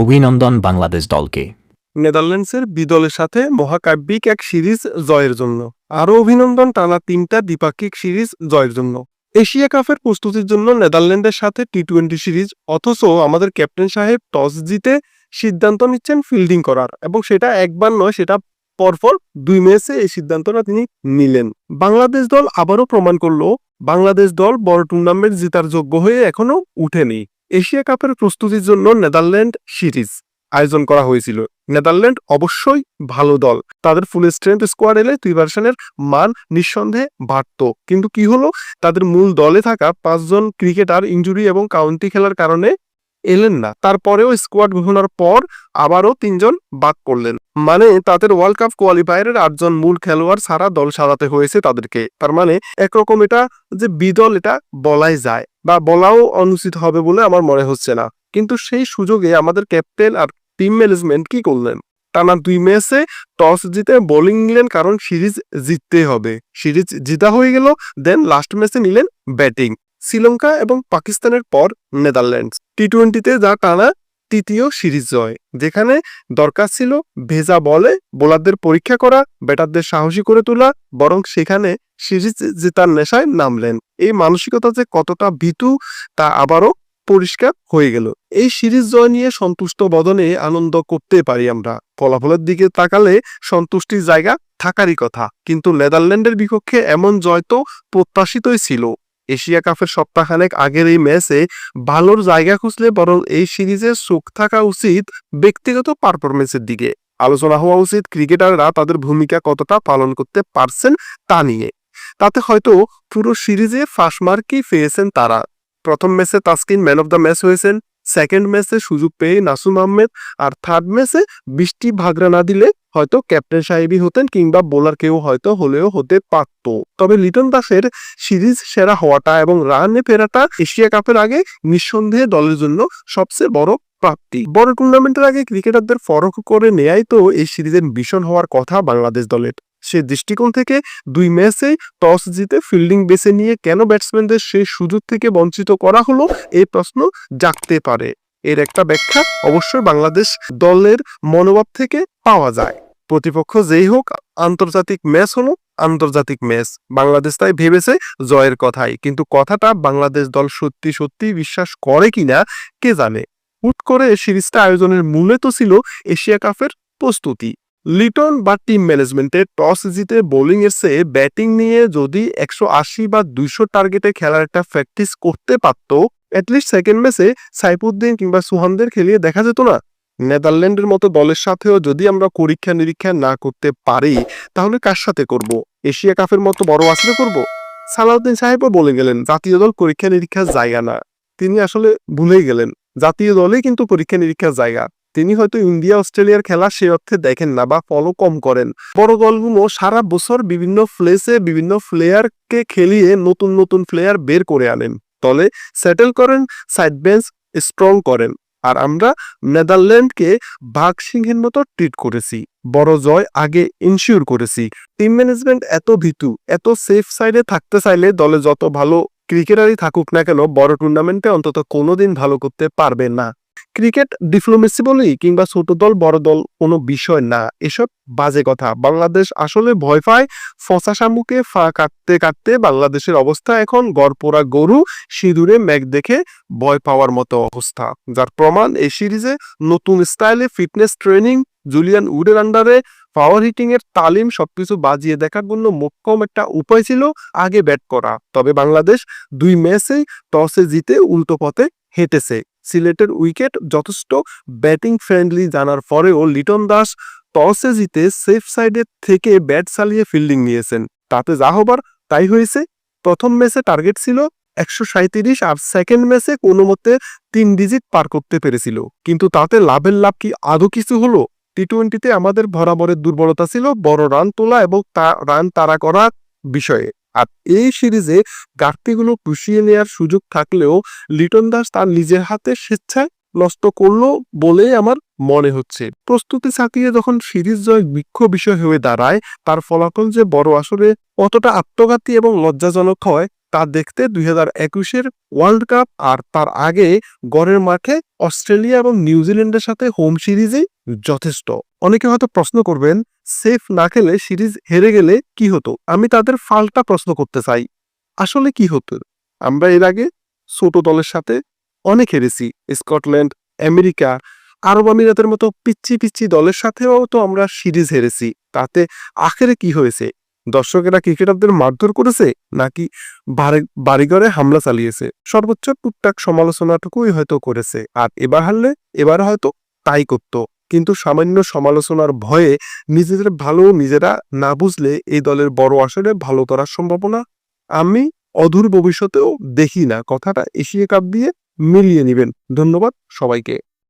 অভিনন্দন বাংলাদেশ দলকে। নেদারল্যান্ডসের বিদলের সাথে মহাকাব্যিক এক সিরিজ জয়ের জন্য। আরও অভিনন্দন টানা তিনটা দ্বিপাক্ষিক সিরিজ জয়ের জন্য। এশিয়া কাপের প্রস্তুতির জন্য নেদারল্যান্ডের সাথে টি টোয়েন্টি সিরিজ, অথচ আমাদের ক্যাপ্টেন সাহেব টস জিতে সিদ্ধান্ত নিচ্ছেন ফিল্ডিং করার, এবং সেটা একবার নয়, সেটা পরপর দুই ম্যাচে এই সিদ্ধান্তটা তিনি নিলেন। বাংলাদেশ দল আবারও প্রমাণ করল, বাংলাদেশ দল বড় টুর্নামেন্ট জেতার যোগ্য হয়ে এখনও উঠেনি। এশিয়া কাপের প্রস্তুতির জন্য নেদারল্যান্ড সিরিজ আয়োজন করা হয়েছিল। নেদারল্যান্ড অবশ্যই ভালো দল। তাদের ফুল স্ট্রেংথ স্কোয়াড এলে দুই ভার্সনের মান নিঃসন্দেহে বাড়ত। কিন্তু কি হলো? তাদের মূল দলে থাকা পাঁচজন ক্রিকেটার ইঞ্জুরি এবং কাউন্টি খেলার কারণে এলেন না। তারপরেও স্কোয়াড ঘোষণার পর আবারও তিনজন বাদ করলেন মানে তাদের ওয়ার্ল্ড কাপ কোয়ালিফায়ারের আটজন মূল খেলোয়াড় ছাড়া দল সাজাতে হয়েছে তাদেরকে। তার মানে একরকম এটা যে বিদল এটা বলাই যায়। বা বলাও অনুচিত হবে বলে আমার মনে হচ্ছে না। কিন্তু সেই সুযোগে আমাদের ক্যাপ্টেন আর টিম ম্যানেজমেন্ট কি করলেন? টানা দুই ম্যাচে টস জিতে বোলিং নিলেন, কারণ সিরিজ জিততে হবে। সিরিজ জিতা হয়ে গেল, দেন লাস্ট ম্যাচে নিলেন ব্যাটিং। শ্রীলঙ্কা এবং পাকিস্তানের পর নেদারল্যান্ডস। টি টোয়েন্টিতে যা টানা তৃতীয় সিরিজ জয়, যেখানে দরকার ছিল ভেজা বলে বোলারদের পরীক্ষা করা, ব্যাটারদের সাহসী করে তোলা, বরং সেখানে সিরিজ জেতার নেশায় নামলেন। এই মানসিকতা যে কতটা ভীতু তা আবারও পরিষ্কার হয়ে গেল। এই সিরিজ জয় নিয়ে সন্তুষ্ট বদনে আনন্দ করতে পারি আমরা। ফলাফলের দিকে তাকালে সন্তুষ্টির জায়গা থাকারই কথা। কিন্তু নেদারল্যান্ডের বিপক্ষে এমন জয় তো প্রত্যাশিতই ছিল। এশিয়া কাপের সপ্তাহখানেক আগের এই ম্যাচে ভালোর জায়গা খুঁজলে বরং এই সিরিজে চোখ থাকা উচিত ব্যক্তিগত পারফরমেন্সের দিকে। আলোচনা হওয়া উচিত ক্রিকেটাররা তাদের ভূমিকা কতটা পালন করতে পারছেন তা নিয়ে। তাতে হয়তো পুরো সিরিজে ফার্স্ট মার্কই পেয়েছেন তারা। প্রথম ম্যাচে Taskin man of the match হয়েছেন। সেকেন্ড ম্যাচে সুযোগ পেয়ে নাসুম আহমেদ আর থার্ড ম্যাচে বৃষ্টি ভাগরা না দিলে হয়তো ক্যাপ্টেন সাহেবই হতেন কিংবা বোলার কেউ হয়তো হলেও হতে পারত। তবে লিটন দাসের সিরিজ সেরা হওয়াটা এবং রানে ফেরাটা এশিয়া কাপের আগে নিঃসন্দেহে দলের জন্য সবচেয়ে বড় প্রাপ্তি। বড় টুর্নামেন্টের আগে ক্রিকেটারদের ফরক করে নেয়াই তো এই সিরিজের ভীষণ হওয়ার কথা বাংলাদেশ দলের। সে দৃষ্টিকোণ থেকে দুই ম্যাচে টস জিতে ফিল্ডিং বেছে নিয়ে কেন ব্যাটসম্যানদের সেই সুযোগ থেকে বঞ্চিত করা হলো এই প্রশ্ন জাগতে পারে। এর একটা ব্যাখ্যা অবশ্যই বাংলাদেশ দলের মনোভাব থেকে পাওয়া যায়। প্রতিপক্ষ যেই হোক, আন্তর্জাতিক ম্যাচ হলো আন্তর্জাতিক ম্যাচ। বাংলাদেশ তাই ভেবেছে জয়ের কথাই। কিন্তু কথাটা বাংলাদেশ দল সত্যি সত্যি বিশ্বাস করে কিনা, কে জানে? হুট করে সিরিজটা আয়োজনের মূলে তো ছিল এশিয়া কাপের প্রস্তুতি। লিটন বা টিম ম্যানেজমেন্টের টস জিতে বোলিং চেয়ে ব্যাটিং নিয়ে যদি একশো আশি বা দুইশো টার্গেটে খেলার একটা প্র্যাকটিস করতে পারতো অ্যাটলিস্ট সেকেন্ড ম্যাচে সাইফুদ্দিন কিংবা সুহানদের খেলিয়ে দেখা যেত না। নেদারল্যান্ডের মতো দলের সাথেও যদি আমরা পরীক্ষা নিরীক্ষা না করতে পারি, তাহলে কার সাথে করব? এশিয়া কাপের মতো বড় আসরে করব? সালাউদ্দিন সাহেবও বলে গেলেন, জাতীয় দল পরীক্ষা নিরীক্ষার জায়গা না। তিনি আসলে ভুলেই গেলেন, জাতীয় দলেই কিন্তু পরীক্ষা নিরীক্ষার জায়গা। তিনি হয়তো ইন্ডিয়া, অস্ট্রেলিয়ার খেলা সে অর্থে দেখেন না বা ফলো কম করেন। বড় দলগুলো সারা বছর বিভিন্ন প্লেসে বিভিন্ন প্লেয়ারকে খেলিয়ে নতুন নতুন প্লেয়ার বের করে আনেন। দলে সেটেল করেন সাইড বেঞ্চ স্ট্রং করেন। আর আমরা নেদারল্যান্ডকে বাঘ সিংহের মতো ট্রিট করেছি। বড় জয় আগে ইনশিওর করেছি। টিম ম্যানেজমেন্ট এত ভীতু, এত সেফ সাইডে থাকতে চাইলে দলে যত ভালো ক্রিকেটারই থাকুক না কেন, বড় টুর্নামেন্টে অন্তত কোনোদিন ভালো করতে পারবে না। ক্রিকেট ডিপ্লোমেসি বলি কিংবা ছোট দল, বড় দল কোনো বিষয় না। এসব বাজে কথা। বাংলাদেশ আসলে ভয় পায় ফসা শামুকে ফা কাটতে কাটতে। বাংলাদেশের অবস্থা এখন গড়পোড়া গরু সিঁদুরে মেঘ দেখে ভয় পাওয়ার মতো অবস্থা। যার প্রমাণ এই সিরিজে নতুন স্টাইলে ফিটনেস ট্রেনিং, জুলিয়ান উডের আন্ডারে পাওয়ার হিটিং এর তালিম সবকিছু বাজিয়ে দেখার জন্য মোক্ষম একটা উপায় ছিল আগে ব্যাট করা। তবে বাংলাদেশ দুই ম্যাচেই টসে জিতে উল্টো পথে হেঁটেছে। সিলেটের উইকেট যথেষ্ট ব্যাটিং ফ্রেন্ডলি জানার পরেও লিটন দাস টসে জিতে সেফ সাইডের থেকে ব্যাট চালিয়ে ফিল্ডিং নিয়েছেন। তাতে যা হবার তাই হয়েছে। প্রথম ম্যাচে টার্গেট ছিল একশো সাঁত্রিশ আর সেকেন্ড ম্যাচে কোনো মতে তিন ডিজিট পার করতে পেরেছিল। কিন্তু তাতে লাভের লাভ কি আদৌ কিছু হলো? টি টোয়েন্টিতে আমাদের বরাবরের দুর্বলতা ছিল বড় রান তোলা এবং তা, রান তাড়া করার বিষয়ে। আর এই সিরিজে ঘাটতিগুলো পুষিয়ে নেওয়ার সুযোগ থাকলেও লিটন দাস তার নিজের হাতে স্বেচ্ছায় নষ্ট করল বলেই আমার মনে হচ্ছে। প্রস্তুতি ছাকিয়ে যখন সিরিজ জয় মুখ্য বিষয় হয়ে দাঁড়ায়, তার ফলাফল যে বড় আসরে কতটা আত্মঘাতী এবং লজ্জাজনক হয়, তা দেখতে দুই হাজার একুশের ওয়ার্ল্ড কাপ আর তার আগে গড়ের মাঠে অস্ট্রেলিয়া এবং নিউজিল্যান্ডের সাথে হোম সিরিজে যথেষ্ট। অনেকে হয়তো প্রশ্ন করবেন, সেফ না খেলে সিরিজ হেরে গেলে কি হতো? আমি তাদের ফাল্টা প্রশ্ন করতে চাই। আসলে কি হতো? আমরা এর আগে ছোট দলের সাথে অনেক হেরেছি। স্কটল্যান্ড, আমেরিকা, আরব আমিরাতের মতো পিচ্ছি পিচ্ছি দলের সাথেও তো আমরা সিরিজ হেরেছি। তাতে আখেরে কি হয়েছে? দর্শকেরা ক্রিকেটারদের মারধর করেছে নাকি বাড়ি- বাড়িঘরে হামলা চালিয়েছে? সর্বোচ্চ টুকটাক সমালোচনাটুকুই হয়তো করেছে। আর এবার হারলে, এবার হয়তো তাই করত। কিন্তু সামান্য সমালোচনার ভয়ে নিজেদের ভালো নিজেরা না বুঝলে এই দলের বড় আসরে ভালো করার সম্ভাবনা আমি অদূর ভবিষ্যতেও দেখি না। কথাটা এশিয়া কাপ দিয়ে মিলিয়ে নেবেন। ধন্যবাদ সবাইকে।